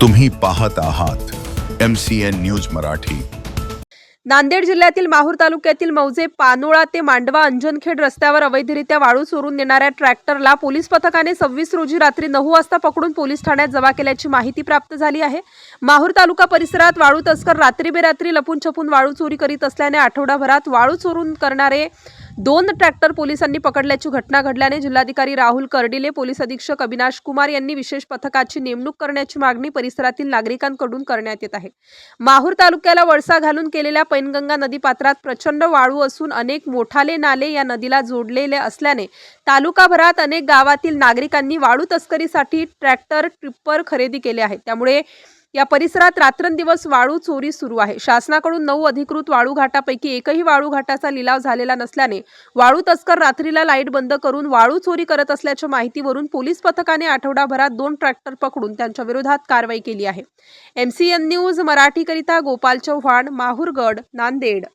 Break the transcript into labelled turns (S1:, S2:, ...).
S1: तुम्ही पाहत आहात M C N news Marathi.
S2: Nanded जिल्ह्यातील माहूर तालुक्यातील मौजे पानोळा ते मांडवा अंजनखेड रस्त्यावर अवैधरित्या वाळू चोरून नेणाऱ्या ट्रॅक्टरला पोलीस पथकाने सव्वीस रोजी रात्री नऊ वाजता पकडून पोलीस ठाण्यात जमा केल्याची माहिती प्राप्त झाली आहे. माहूर तालुका परिसरात वाळू तस्कर रात्री बेरात्री लपून छपून वाळू चोरी करीत असल्याने आठवडाभरात वाळू चोरून करणारे दोन ट्रॅक्टर पोलिसांनी पकडल्याची घटना घडल्याने जिल्हाधिकारी राहुल कर्डिले पोलीस अधीक्षक अविनाश कुमार यांनी विशेष पथकाची नेमणूक करण्याची मागणी परिसरातील नागरिकांकडून करण्यात येत आहे. माहूर तालुक्याला वळसा घालून केलेल्या पैनगंगा नदीपात्रात प्रचंड वाळू असून अनेक मोठाले नाले या नदीला जोडलेले असल्याने तालुकाभरात अनेक गावातील नागरिकांनी वाळू तस्करीसाठी ट्रॅक्टर ट्रिप्पर खरेदी केले आहे त्यामुळे या परिसरात रात्रंदिवस वाळू चोरी सुरू आहे. शासनाकडून नऊ अधिकृत वाळू घाटापैकी एकही वाळू घाटाचा लिलाव झालेला नसल्याने वाळू तस्कर रात्रीला लाइट बंद करून वाळू चोरी करत असल्याच्या माहितीवरून पोलीस पथकाने आठवडाभरात दोन ट्रॅक्टर पकडून त्यांच्या विरोधात कारवाई केली आहे. एमसीएन न्यूज मराठीकरिता गोपाल चव्हाण माहूरगड नांदेड.